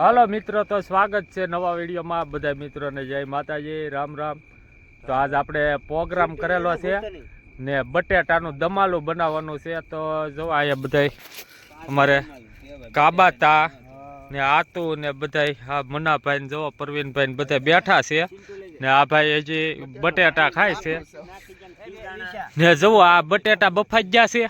હાલો મિત્રો, તો સ્વાગત છે નવા વિડીયોમાં. બધા મિત્રોને જય માતાજી, રામ રામ. તો આજ આપણે પ્રોગ્રામ કરેલો છે ને બટેટાનું દમાલું બનાવવાનું છે. તો જો અહીંયા બધા અમારે કાબાતા ને આતુ ને બધા આ મનાભાઈ જો પ્રવીણભાઈ બધા બેઠા છે. ને આ ભાઈ હજી બટેટા ખાય છે. ને જુઓ, આ બટેટા બફાઈ ગયા છે.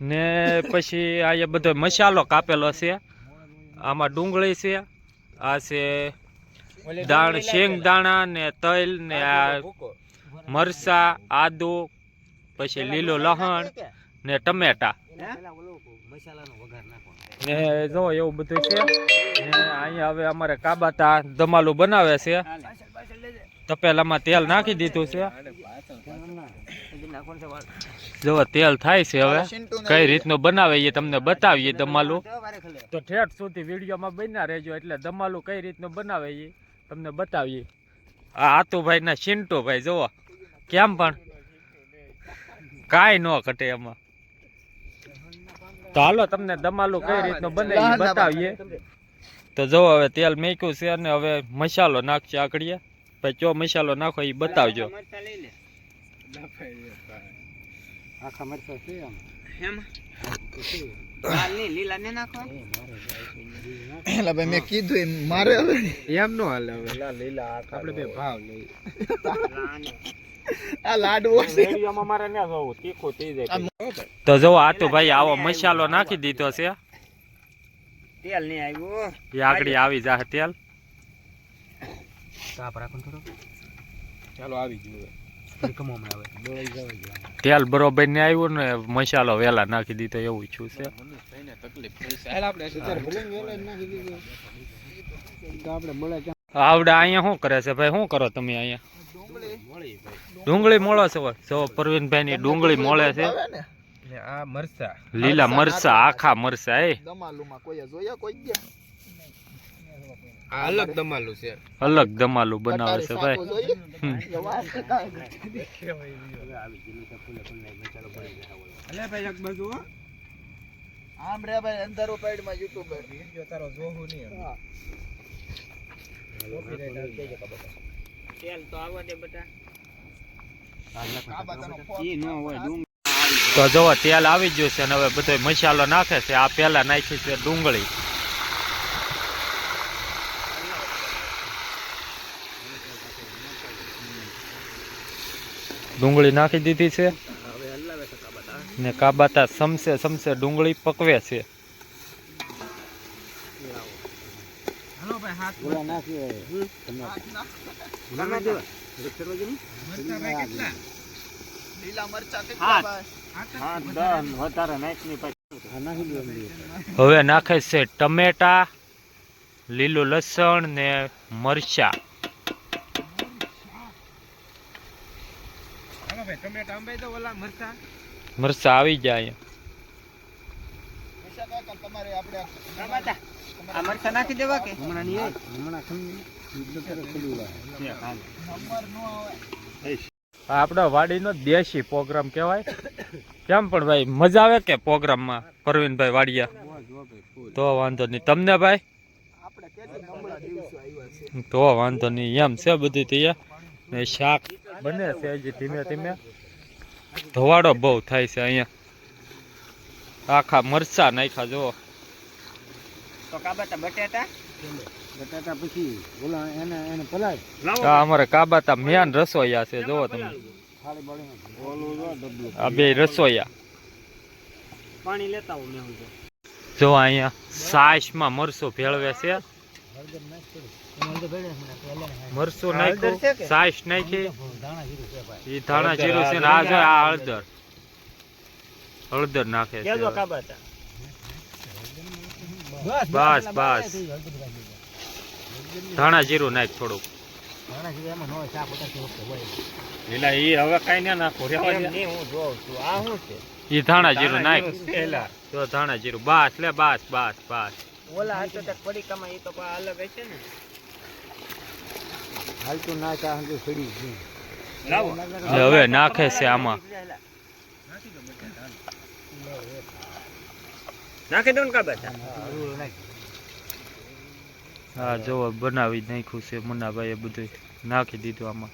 ને પછી અહીંયા બધો મસાલો કાપેલો છે. આમાં ડુંગળી છે આ છે દાણ શેંગ દાણા ને તલ ને આ મરસા આદુ પછી લીલો લહણ ને ટમેટા. ને જો એવું બધું છે ને અહીંયા હવે અમારે કાબાતા ધમાલું બનાવે છે. તપેલામાં તેલ નાખી દીધું છે. જો તેલ થાય છે હવે કઈ રીતનું બનાવે એ તમને બતાવીએ દમાલુ. તો ઠેઠ સુધી વિડીયોમાં બન્યા રહેજો એટલે દમાલું કઈ રીતનું બનાવે એ તમને બતાવીએ. આ આતુભાઈ ના ચિંટુભાઈ જુઓ. કેમ પણ? કાંઈ ન ઘટે એમાં. તો હાલો તમને દમાલું કઈ રીતનું બને એ બતાવીએ. તો જો હવે તેલ મેક્યું છે અને હવે મસાલો નાખશે આકડીએ પછી જો મસાલો નાખો એ બતાવજો. આખા મરચા છે આમ એલા ભાઈ મેં કીધું એમ મારે હવે એમ નો હાલે હવે. આપણે બે ભાવ લઈ આ લાડવો છે. તો ભાઈ આવો મસાલો નાખી દીધો છે. તેલ નહીં આવ્યું. એ આગળ આવી જા તેલ. થોડો. ચાલો આવી ગયું તેલ બરોબર ને આવ્યું ને મસાલો વેલા નાખી દીધો, એવું છું છે. આવડા અહીંયા શું કરે છે ભાઈ? શું કરો તમે અહીંયા? ડુંગળી મોળો છે જો પ્રવીણભાઈ ની ડુંગળી મોળે છે. લીલા મરસા આખા મરસા એ. કોઈ જોયા કોઈ ગયા અલગ દમાલું છે. અલગ દમાલું બનાવે છે ભાઈ. શાકો જોઈએ? હમ. એવા છે કાંઈ. અલે ભાઈ એક બાજુ આમ રે ભાઈ અંધારો સાઈડમાં યુટ્યુબર. વિડિયો તારો જોવું નહીં તેલ તો આવવા દે બેટા. આ બધાનો ફોન. ઈ નો હોય તો જો તેલ આવી ગયું છે અને હવે બધો મસાલો નાખે છે. આ પેલા નાખી છે ડુંગળી. ડુંગળી નાખી દીધી છે. ને કાબાતા સમસે સમસે ડુંગળી પકવે છે. હવે નાખે છે ટમેટા લીલું લસણ ને મરચા હાલો ભાઈ ટમેટા અંબાઈ દો ઓલા મરચા. મરચા આવી જાય અહીંયા. તમારે આપણે આ મરચા નાખી દેવા કે? હમણાં નહીં હમણાં ખમી નંબર નો આવે. આ આપણા વાડીનો દેશી પ્રોગ્રામ કહેવાય. કેમ પણ ભાઈ મજા આવે કે પ્રોગ્રામમાં? પરવીનભાઈ વાડિયા. તો વાંધો નહીં. તમને ભાઈ? આપણે કેટલી નબળા દિવસો આવ્યા છે. તો વાંધો નહીં. એમ છે બધું તૈયાર ને શાક બને છે હજી ધીમે ધીમે. ધોવાડો બહુ થાય છે અહીંયા. આખા મરચા નાખ્યા જો તો કાબા બટેટા? બટેટા પછી ઓલા એને એને પલાય આ અમારે કાબાતા મેન રસોઈયા છે જોવો તમે. આ બે રસોઈયા પાણી લેતા હું મેં જો અહીંયા સાસમાં મરસો ભેળવે છે. મરચું નાખ્યું સાસ નાખી. દાણા જીરું છે ભાઈ. ઈ ધાણા જીરું છે આ જો આ હળદર. હળદર નાખે છે. બસ બસ ધાણા જીરું નાખ થોડુંક. દાણા જીરું એમાં ન હોય ચા પોતા વખતે હોય. લીલા ઈ હવે કઈ ના નાખો એમ નહીં હું જોઉં છું. આ શું છે? ઈ ધાણા જીરું નાખ. જો ધાણા જીરું. બસ લે બસ બસ બસ. ઓલા હશે તો પડીકામાં એ તો કોઈ અલગ હશે ને. હાલતું ના ચા હંગે છોડી ગયું. લાવો. એટલે હવે નાખે છે આમાં. નાખી દઉં ને કાબા હા જો બનાવી નાખ્યું છે મુન્નાભાઈએ બધું નાખી દીધું આમાં.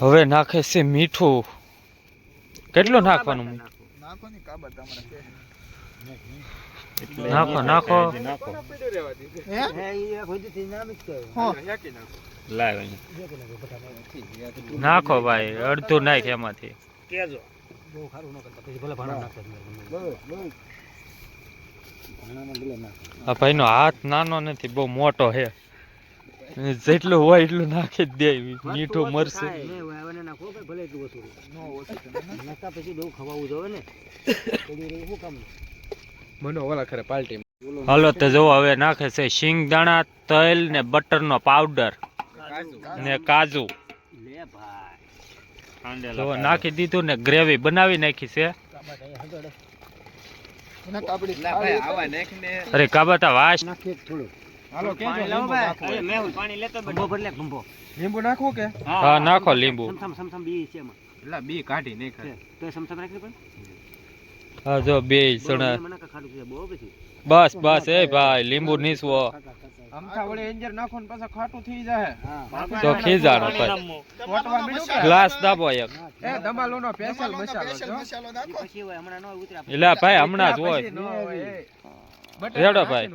હવે નાખે છે મીઠું. કેટલું નાખવાનું? નાખો નાખો. નાખો નાખો ભાઈ, અડધું નાખ એમાંથી. કેજો બહુ સારું ન કરતા પછી ભલે ભાણા નાખે. આ ભાઈનો હાથ નાનો નથી બહુ મોટો છે. જેટલું હોય એટલું નાખી દે મીઠું મરશે થાય. નહીં, હવે આને નાખો ભલે એટલું ઓછું રહે. નો ઓછું તમે ના. નાખતા પછી બહુ ખવાવું જોઈએ ને. શું કામ મનો ઓલા ખરે પાલટી હાલો તો જો હવે નાખે છે શિંગદાણા તલ ને બટરનો પાવડર ને કાજુ. લે ભાઈ. જો નાખી દીધું ને ગ્રેવી બનાવી નાખી છે. અરે કાબતા વાસ નાખીએ થોડું હાલો કેજો પાણી લાવો ભાઈ. અરે મેહુલ પાણી લેતો. ભંભો ભરલે ભંભો. લીંબુ નાખો કે હા નાખો લીંબુ સમસમ સમસમ બી છે એમાં. એટલે બી કાઢી નહીં ખરે ખાય તો સમસમ રાખી પણ. હા જો બે સણા મને કાં ખાટું છે, બહુ પછી. બસ બસ એ ભાઈ લીંબુ નીસવો ગ્લાસ દાબો એક. એ દમાલુનો સ્પેશિયલ તમારો મસાલો special જો. મસાલો ઈ નાખો પછી હોય, હમણાં ન હોય, ઉતરે આપણે. એલા ભાઈ હમણાં જ હોય. રેડો ભાઈ.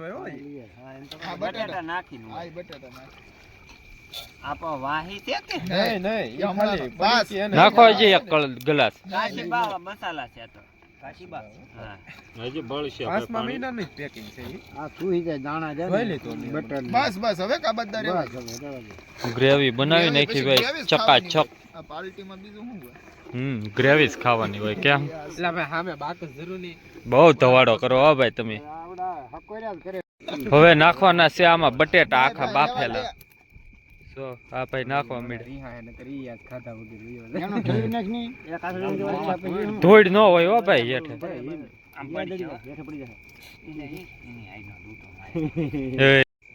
બટેટા નાખો. નાખો હજી એક ગ્લાસ. મસાલા છે તો. કાશીબા હા. પાંચમા મહિનાની જ છે આ સુઈ જાય દાણા છે જોઈ લીધું મેં. બટર બસ બસ હવે કાબતદાર ગ્રેવી બનાવી નાખી ભાઈ. ચકાચક આ પાર્ટીમાં બીજું શું હોય? હમ ગ્રેવી ખાવાની હોય કેમ? લા ભાઈ સામે બાકસ જરૂર. નહીં બહુ ધવાડો કરો હો ભાઈ તમે. હવે નાખવાના છે આમાં બટેટા આખા બાફેલા. સો આ ભાઈ નાખવા મળે રીહા એને કરી યાદ ખાધા વગર રહ્યો. એનો ઠેરી નાખની હોય હો ભાઈ હેઠે.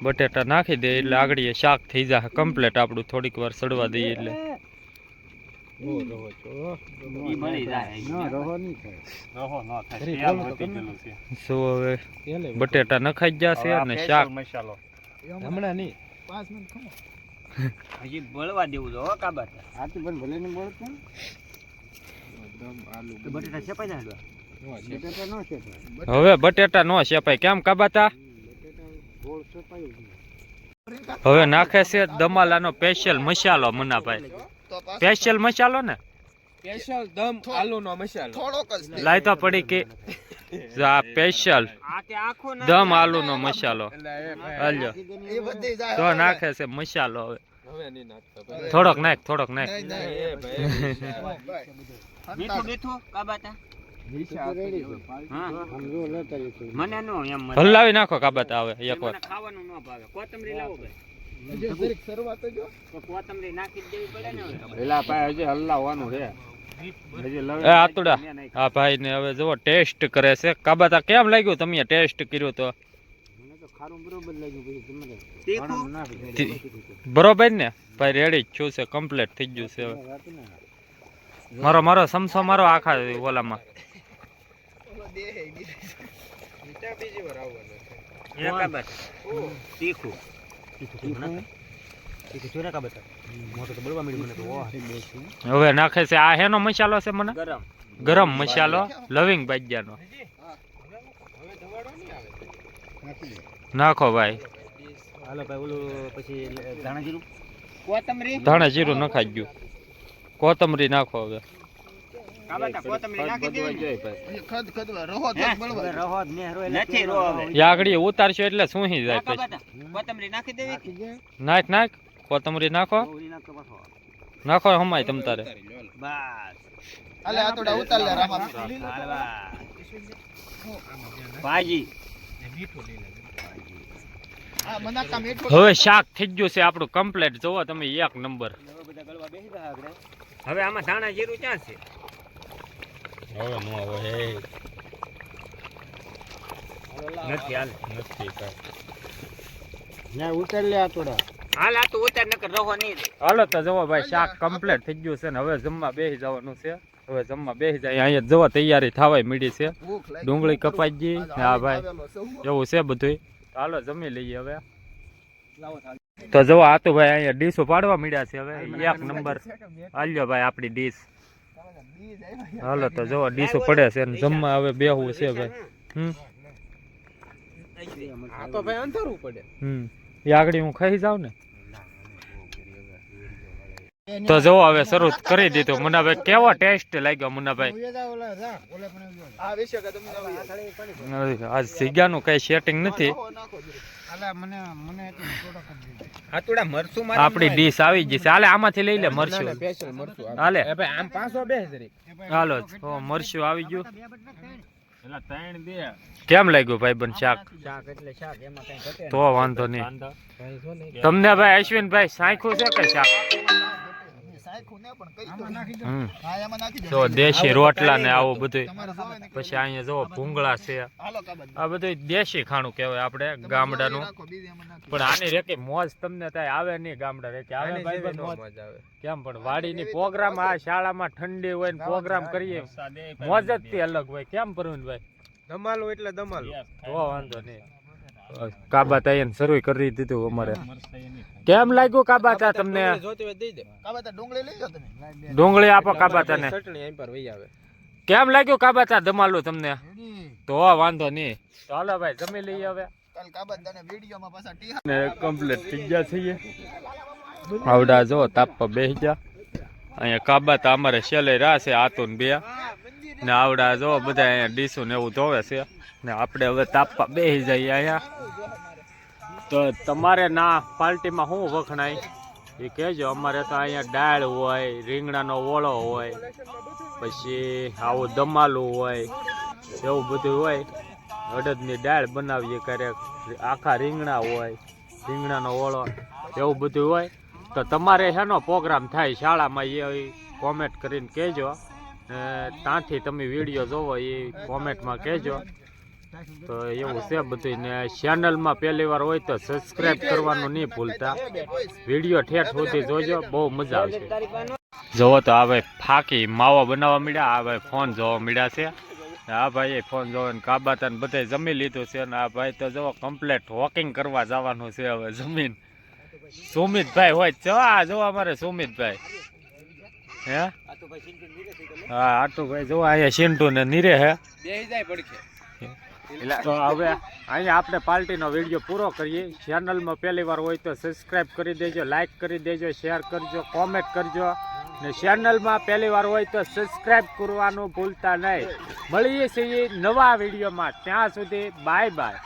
બટેટા નાખી દે એટલે આગળ એ શાક થઈ જાય કમ્પ્લેટ આપણું થોડીક વાર સડવા દઈએ એટલે. ઓ રહો છો. ઈ બળી જાય ન રહો નહીં થાય. રહો ન થાય. સો હવે? તેલે બટેટા નખાઈ ગયા છે અને શાક હમણાં નહીં. પાંચ મિનિટ હજી બળવા દેવું જો હો કાબા આથી પણ ભલે ને બળતું. એકદમ બટેટા છપાઈ ના હવે બટેટા નો શેપાય. કેમ કાબાતા? બટેટા હવે નાખે છે દમાલાનો સ્પેશિયલ મસાલો મનાભાઈ. તો સ્પેશિયલ મસાલો ને? સ્પેશિયલ દમ આલુનો મસાલો. થોડોક જ લાયતા પડી કે આ સ્પેશિયલ આ કે આખો દમ આલુનો મસાલો. હાલ્યો. એ બધી જાય તો નાખે છે મસાલો હવે. થોડોક નાખ થોડોક નાખ. મીઠું મીઠું? કાબાતા હા. મને નો એમ મને. હલાવી નાખો કાબત આવે એક વાર. ખાવાનું ન ભાવે. કોથમરી લાવો ભાઈ. શરૂઆત જો કોથમરી નાખી દેવી પડે ને હવે. પાય હજી હલાવવાનું છે. આતુડા. આ ભાઈ ને હવે જુઓ ટેસ્ટ કરે છે. કાબાતા કેમ લાગ્યું તમે ટેસ્ટ કર્યો તો. મને તો ખારું બરોબર ને ભાઈ રેડી જ છું છે કમ્પ્લીટ થઈ ગયું છે હવે. મારો મારો સમસો મારો આખા ઓલામાં. તીખું? હવે નાખે છે. આ હેનો મસાલો છે મને? ગરમ. ગરમ મસાલો. લવિંગ બાજ્યાનો નાખો ભાઈ. હાલો ભાઈ ઓલું પછી ધાણા જીરું. કોથમરી. ધાણા જીરું નખાઈ ગયું. કોથમરી નાખો હવે. કાબત કોથમરી નાખી દેવી હજી ખદ ખદવા રહો તો જ બળવા. દે. રહો નથી રહો હવે એ આગળ ઉતારશો એટલે સુહી જાય પછી. કોથમરી નાખી દેવી નાખ નાખ. કોથમરી નાખો? નાખો હમાય તમ તારે. બસ. હાલે આતોડા ઉતાર લે રામા ભાજી. હવે શાક થઈ ગયું છે આપણું કમ્પ્લેટ જોવો તમે એક નંબર હવે આમાં ધાણા જીરું ક્યાં છે? હવે નો હવે નથી હાલ. નથી ના ઉતાર લે આ થોડા. હાલ આ તો ઉતાર નકર રહો નહીં રે. હાલો તો જવો ભાઈ શાક કમ્પ્લીટ થઈ ગયું છે ને હવે જમવા બેસી જવાનું છે. હવે જમવા બેસી જાય. અહીંયા જવા તૈયારી થવાય મીડી છે. ડુંગળી કપાઈ ગઈ. હા ભાઈ. એવું છે બધું હાલો જમી લઈએ હવે. તો જવો આ તો ભાઈ અહીંયા ડીશો પાડવા મળ્યા છે હવે. એક નંબર. હાલ્યો ભાઈ આપણી ડીશ. હાલો તો જવો ડીશો પડે છે ને જમવા હવે બેહવું છે ભાઈ. હમ? આ તો ભાઈ અંધારું પડે. હમ. આગળ હું ખાઈ જાઉં ને. તો જો હવે શરૂ કરી દીધું. મુન્નાભાઈ કેવો ટેસ્ટ લાગ્યો મુન્નાભાઈ? આ વિશે કે આજ સિગાનું કઈ સેટિંગ નથી. આપણી ડીશ આવી ગઈ છે. હાલે આમાંથી લઈ લે મરશું હાલે. આમ પાછો બેસ હાલો મરશું આવી ગયું. કેમ લાગ્યું ભાઈ બન શાક તો વાંધો નહીં. તમને ભાઈ અશ્વિનભાઈ સાંખ્યું છે કે શાક? તો. દેશી રોટલા ને આવું બધું. પછી અહીંયા જો ભૂંગળા છે. આ બધું દેશી ખાણું કહેવાય આપણે ગામડાનું. પણ આની રેકી મોજ તમને ત્યાં આવે નહીં ગામડા રેકી આવે ભાઈ કેમ પણ વાડીની પ્રોગ્રામ આ શાળામાં ઠંડી હોય ને પ્રોગ્રામ કરીએ. મોજ જ અલગ હોય. કેમ પ્રવીણભાઈ? દમાલું એટલે દમાલું તો વાંધો નહીં. કાબા તાયન શરૂ કરી દીધું અમારે. કેમ લાગ્યું કાબા તા તમને? ડુંગળી લઈ જાઓ તમે. ડુંગળી આપો કાબા તાને. આવે. કેમ લાગ્યું કાબા તા ધમાલું તમને? તો વાંધો નહીં. ચાલો ભાઈ જમી લઈએ હવે. ટી ને કમ્પ્લીટ થઈ ગયા છીએ. આવડા જો તાપ બેસી ગયા. અહીંયા કાબા તા અમારે છેલ્લે રહ્યા છે આતુન બે. ને આવડા જો બધા અહીંયા ડીશું ને એવું ધોવે છે. ને આપણે હવે તાપવા બેસી જઈએ અહીંયા. તો તમારે ના પાર્ટીમાં શું વખણાય? એ કહેજો, અમારે તો અહીંયા દાળ હોય, રીંગણાનો ઓળો હોય, પછી આવું દમાલું હોય, એવું બધું હોય. અડદની દાળ બનાવીએ ક્યારેક આખા રીંગણા હોય, રીંગણાનો ઓળો, એવું બધું હોય. તો તમારે શેનો પ્રોગ્રામ થાય શાળામાં એ કોમેન્ટ કરીને કહેજો. ત્યાંથી તમે વીડિયો જોવો એ કોમેન્ટમાં કહેજો. તો એવું છે બધું ને ચેનલમાં પહેલી વાર હોય તો સબસ્ક્રાઇબ કરવાનું નહીં ભૂલતા. વીડિયો ઠેઠ સુધી જોજો, બહુ મજા આવશે. જોવો તો ભાઈ ફાકી માવા બનાવવા મળ્યા આ ભાઈ ફોન જોવા મળ્યા છે. હા ભાઈ ફોન જોવો ને કાબાતા ને બધાય જમી લીધું છે ને આ ભાઈ તો જોવો કમ્પ્લેટ વોકિંગ કરવા જવાનું છે હવે જમીન. સુમિતભાઈ હોય જો આ જો અમારે સુમિતભાઈ. હે. હા આટુભાઈ જો અહીંયા સિન્ટુ ને નીરે હે જાય પડખે તો હવે અહીંયા આપણે પાર્ટીનો વીડિયો પૂરો કરીએ. ચેનલમાં પહેલી વાર હોય તો સબસ્ક્રાઈબ કરી દેજો લાઈક કરી દેજો શેર કરજો કોમેન્ટ કરજો. ને ચેનલમાં પહેલી વાર હોય તો સબસ્ક્રાઈબ કરવાનું ભૂલતા નહીં. મળીએ છીએ નવા વિડીયોમાં. ત્યાં સુધી બાય બાય